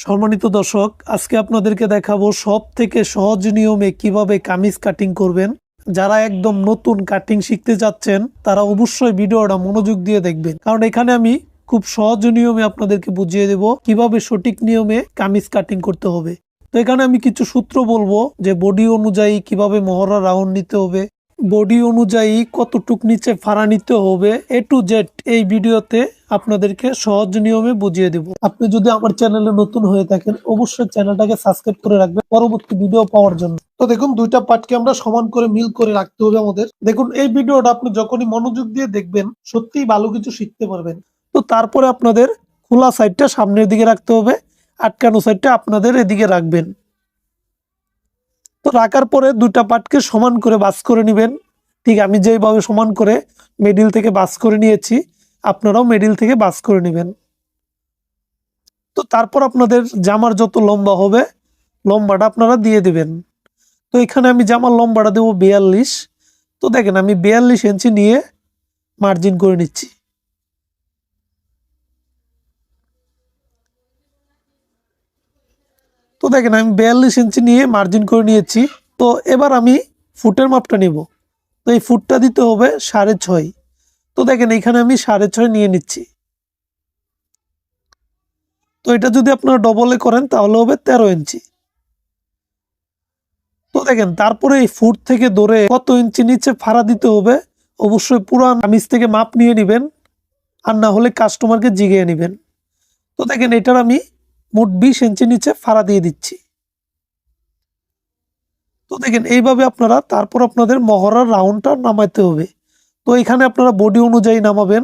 সম্মানিত দর্শক, আজকে আপনাদেরকে দেখাবো সব থেকে সহজ নিয়মে কীভাবে কামিজ কাটিং করবেন। যারা একদম নতুন কাটিং শিখতে যাচ্ছেন, তারা অবশ্যই ভিডিওটা মনোযোগ দিয়ে দেখবেন। কারণ এখানে আমি খুব সহজ নিয়মে আপনাদেরকে বুঝিয়ে দেব কীভাবে সঠিক নিয়মে কামিজ কাটিং করতে হবে। তো এখানে আমি কিছু সূত্র বলব যে বডি অনুযায়ী কীভাবে মহড়া রাউন্ড নিতে হবে বডি অনুযায়ী কতটুক নিচে ফাড়া নিতে হবে এ টু জেড এই ভিডিওতে আপনাদেরকে সহজ নিয়মে বুঝিয়ে দেব। আপনি যদি আমার চ্যানেলে নতুন হয়ে থাকেন, অবশ্যই চ্যানেলটাকে সাবস্ক্রাইব করে রাখবেন পরবর্তী ভিডিও পাওয়ার জন্য। তো দেখুন, দুইটা পার্টকে আমরা সমান করে মিল করে রাখতে হবে আমাদের। দেখুন, এই ভিডিওটা আপনি যখনই মনোযোগ দিয়ে দেখবেন, সত্যিই ভালো কিছু শিখতে পারবেন। তো তারপরে আপনাদের খোলা সাইডটা সামনের দিকে রাখতে হবে, আটকানো সাইডটা আপনাদের এদিকে রাখবেন। তো রাখার পরে দুটা পার্টকে সমান করে বাস করে নেবেন। ঠিক আমি যেইভাবে সমান করে মিডিল থেকে বাস করে নিয়েছি আপনারাও মিডিল থেকে বাস করে নেবেন। তো তারপর আপনাদের জামার যত লম্বা হবে, লম্বাটা আপনারা দিয়ে দেবেন। তো এখানে আমি জামার লম্বাটা দেবো বিয়াল্লিশ। তো দেখেন, আমি বিয়াল্লিশ ইঞ্চি নিয়ে মার্জিন করে নিচ্ছি। তো দেখেন, আমি বিয়াল্লিশ ইঞ্চি নিয়ে মার্জিন করে নিয়েছি। তো এবার আমি ফুটের মাপটা নেব। তো এই ফুটটা দিতে হবে সাড়ে ছয়। তো দেখেন এখানে আমি সাড়ে ছয় নিয়ে নিচ্ছি। তো এটা যদি আপনারা ডবলে করেন তাহলে হবে তেরো ইঞ্চি। তো দেখেন, তারপরে এই ফুট থেকে ধরে কত ইঞ্চি নিচে ফাড়া দিতে হবে, অবশ্যই পুরান কামিজ থেকে মাপ নিয়ে নেবেন, আর না হলে কাস্টমারকে জিগিয়ে নেবেন। তো দেখেন, এটার আমি মোট বিশ ইঞ্চি নিচে ফাড়া দিয়ে দিচ্ছি। তো দেখেন, এইভাবে আপনারা, তারপর আপনাদের মহড়ার রাউন্ডটা নামাইতে হবে। তো এখানে আপনারা বডি অনুযায়ী নামাবেন।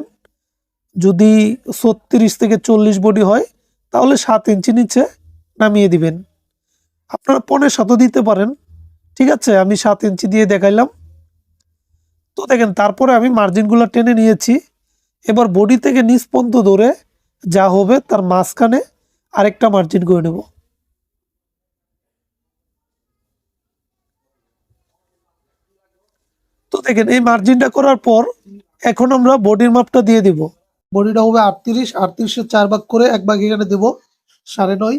যদি ছত্রিশ থেকে চল্লিশ বডি হয়, তাহলে সাত ইঞ্চি নিচে নামিয়ে দিবেন। আপনারা পনেরো সাতও দিতে পারেন, ঠিক আছে? আমি সাত ইঞ্চি দিয়ে দেখাইলাম। তো দেখেন, তারপরে আমি মার্জিনগুলো টেনে নিয়েছি। এবার বডি থেকে নিচ পর্যন্ত ধরে যা হবে তার মাঝখানে আরেকটা মার্জিন করে নেব তো দেখেন এই মার্জিনটা করার পর এখন আমরা বডির মাপটা দিয়ে দিব। বডিটা হবে আটত্রিশ আটত্রিশের চার ভাগ করে এক ভাগ এখানে দেব সাড়ে নয়।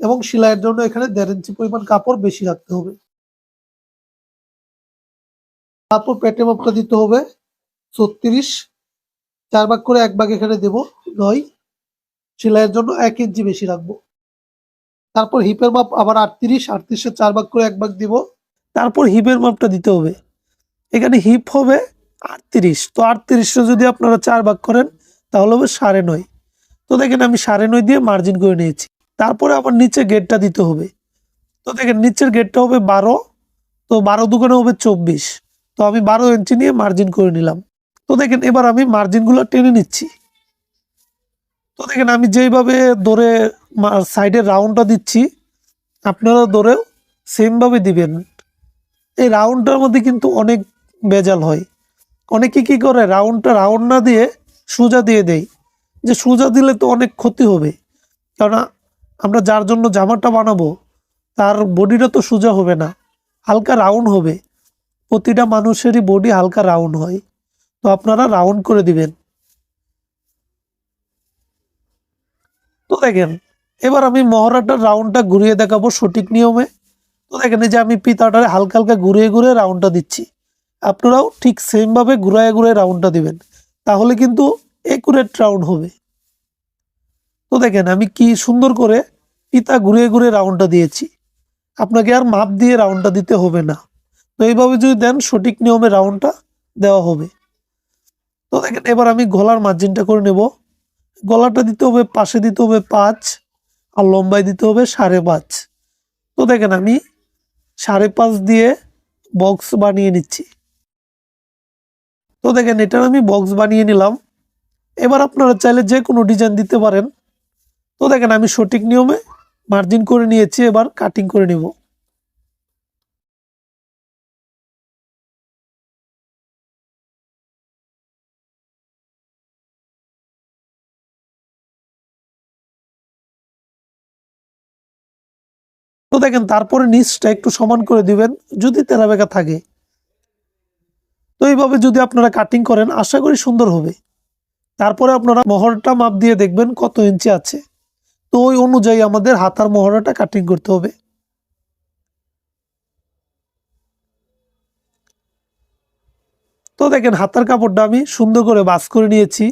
এবং সেলাইয়ের জন্য এখানে দেড় ইঞ্চি পরিমাণ কাপড় বেশি রাখতে হবে। তারপর পেটে মাপটা দিতে হবে ছত্রিশ চার ভাগ করে এক ভাগ এখানে দেব নয়। সেলাইয়ের জন্য এক ইঞ্চি বেশি রাখব। তারপর হিপের মাপ আবার আটত্রিশ আটত্রিশের চার ভাগ করে এক ভাগ দিব। তারপর হিপের মাপটা দিতে হবে। এখানে হিপ হবে আটত্রিশ। তো আটত্রিশটা যদি আপনারা চার ভাগ করেন, তাহলে হবে সাড়ে নয়। তো দেখেন আমি সাড়ে নয় দিয়ে মার্জিন করে নিয়েছি। তারপরে আবার নিচে গেটটা দিতে হবে। তো দেখেন নিচের গেটটা হবে বারো, তো বারো দোকানে হবে চব্বিশ। তো আমি বারো ইঞ্চি নিয়ে মার্জিন করে নিলাম। তো দেখেন এবার আমি মার্জিনগুলো টেনে নিচ্ছি। তো দেখেন আমি যেইভাবে ধরে সাইডের রাউন্ডটা দিচ্ছি, আপনারা ধরেও সেমভাবে দিবেন। এই রাউন্ডটার মধ্যে কিন্তু অনেক বেজাল হয়। অনেকে কি করে? রাউন্ডটা রাউন্ড না দিয়ে সোজা দিয়ে দেয়। যে সোজা দিলে তো অনেক ক্ষতি হবে। কেননা আমরা যার জন্য জামাটা বানাবো, তার বডিটা তো সোজা হবে না। হালকা রাউন্ড হবে। প্রতিটা মানুষেরই বডি হালকা রাউন্ড হয়। তো আপনারা রাউন্ড করে দিবেন। তো দেখেন, এবার আমি মহড়াটার রাউন্ডটা ঘুরিয়ে দেখাবো সঠিক নিয়মে। তো দেখেন, এই যে আমি পিতাটারে হালকা হালকা ঘুরিয়ে ঘুরিয়ে রাউন্ডটা দিচ্ছি। আপনারাও ঠিক সেমভাবে ঘুরায় ঘুরায় রাউন্ডটা দিবেন। তাহলে কিন্তু একুরেট রাউন্ড হবে। তো দেখেন, আমি কি সুন্দর করে পিতা ঘুরিয়ে ঘুরিয়ে রাউন্ডটা দিয়েছি। আপনাকে আর মাপ দিয়ে রাউন্ডটা দিতে হবে না। তো এইভাবে যদি দেন, সঠিক নিয়মে রাউন্ডটা দেওয়া হবে। তো দেখেন, এবার আমি গলার মার্জিনটা করে নেব। গলাটা দিতে হবে, পাশে দিতে হবে পাঁচ, আর লম্বায় দিতে হবে সাড়ে পাঁচ। তো দেখেন, আমি সাড়ে পাঁচ দিয়ে বক্স বানিয়ে নিচ্ছি। তো দেখেন, এটার আমি বক্স বানিয়ে নিলাম। এবার আপনারা চাইলে যে কোনো ডিজাইন দিতে পারেন। তো দেখেন, আমি সঠিক নিয়মে মার্জিন করে নিয়েছি, এবার কাটিং করে নেব। তো দেখেন, তারপরে নিচটা একটু সমান করে দিবেন, যদি তেরা বেঁকা থাকে। তো এইভাবে যদি আপনারা কাটিং করেন, আশা করি সুন্দর হবে। তারপরে আপনারা মহরটা মাপ দিয়ে দেখবেন কত ইঞ্চি আছে। তো ওই অনুযায়ী আমাদের হাতার মহড়াটা কাটিং করতে হবে। তো দেখেন, হাতার কাপড়টা আমি সুন্দর করে বাস করে নিয়েছি।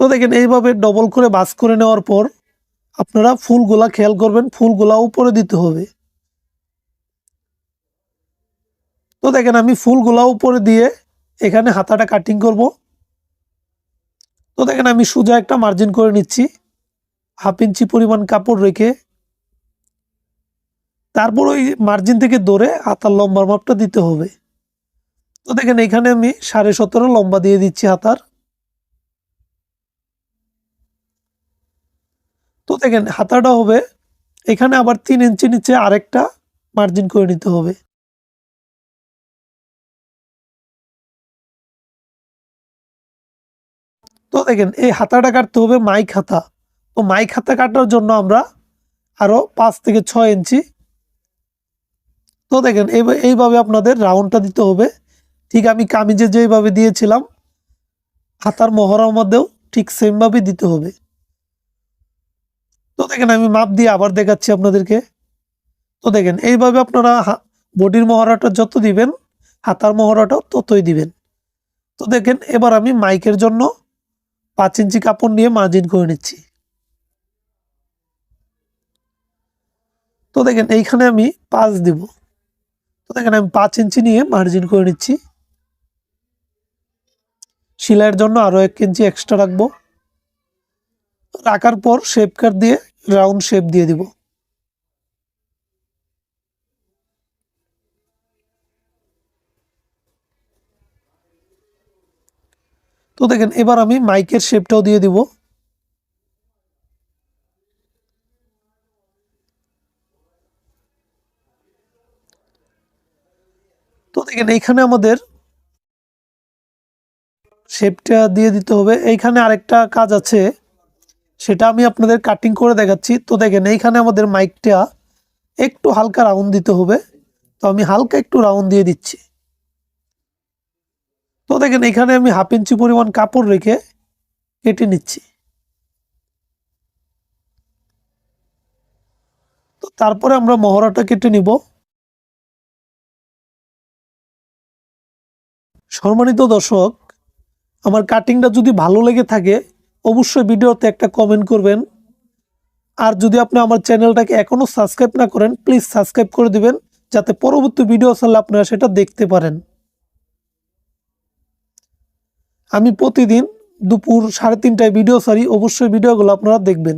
তো দেখেন, এইভাবে ডবল করে বাস করে নেওয়ার পর আপনারা ফুলগুলা, খেয়াল করবেন, ফুলগুলা উপরে দিতে হবে। তো দেখেন আমি ফুলগুলা উপরে দিয়ে এখানে হাতাটা কাটিং করব। তো দেখেন আমি সোজা একটা মার্জিন করে নিচ্ছি। হাফ ইঞ্চি পরিমাণ কাপড় রেখে তারপর ওই মার্জিন থেকে ধরে হাতার লম্বার মাপটা দিতে হবে। তো দেখেন এখানে আমি সাড়ে সতেরো লম্বা দিয়ে দিচ্ছি হাতার। তো দেখেন হাতাটা হবে, এখানে আবার তিন ইঞ্চি নিচে আরেকটা মার্জিন করে নিতে হবে। তো দেখেন, এই হাতাটা কাটতে হবে মাইক হাতা তো মাইক হাতা কাটার জন্য আমরা আরও পাঁচ থেকে ছয় ইঞ্চি। তো দেখেন, এই- এইভাবে আপনাদের রাউন্ডটা দিতে হবে। ঠিক আমি কামিজে যেভাবে দিয়েছিলাম হাতার মহড়ার মধ্যেও ঠিক সেমভাবে দিতে হবে। তো দেখেন, আমি মাপ দিয়ে আবার দেখাচ্ছি আপনাদেরকে। তো দেখেন, এইভাবে আপনারা বডির মহড়াটা যত দিবেন হাতার মহড়াটাও ততই দিবেন। তো দেখেন, এবার আমি মাইকের জন্য পাঁচ ইঞ্চি কাপড় নিয়ে মার্জিন করে নিচ্ছি। তো দেখেন, এইখানে আমি পাঁচ দিব। তো দেখেন, আমি পাঁচ ইঞ্চি নিয়ে মার্জিন করে নিচ্ছি। সেলাইয়ের জন্য আরও এক ইঞ্চি এক্সট্রা রাখব। রাখার পর শেপ কাট দিয়ে রাউন্ড শেপ দিয়ে দিব। তো দেখেন, এবার আমি মাইকের শেপটাও দিয়ে দিব। তো দেখেন, এইখানে আমাদের শেপটা দিয়ে দিতে হবে। এইখানে আরেকটা কাজ আছে, সেটা আমি আপনাদের কাটিং করে দেখাচ্ছি। তো দেখেন, এইখানে আমাদের মাইকটা একটু হালকা রাউন্ড দিতে হবে। তো আমি হালকা একটু রাউন্ড দিয়ে দিচ্ছি। তো দেখেন, এখানে আমি হাফ ইঞ্চি পরিমাণ কাপড় রেখে কেটে নিচ্ছি। তো তারপরে আমরা মহড়াটা কেটে নিব। সম্মানিত দর্শক, আমার কাটিংটা যদি ভালো লেগে থাকে, অবশ্যই ভিডিওতে একটা কমেন্ট করবেন। আর যদি আপনি আমার চ্যানেলটাকে এখনও সাবস্ক্রাইব না করেন প্লিজ সাবস্ক্রাইব করে দিবেন, যাতে পরবর্তী ভিডিও চাইলে আপনারা সেটা দেখতে পারেন। আমি প্রতিদিন দুপুর সাড়ে তিনটায় ভিডিও সারি অবশ্যই ভিডিওগুলো আপনারা দেখবেন।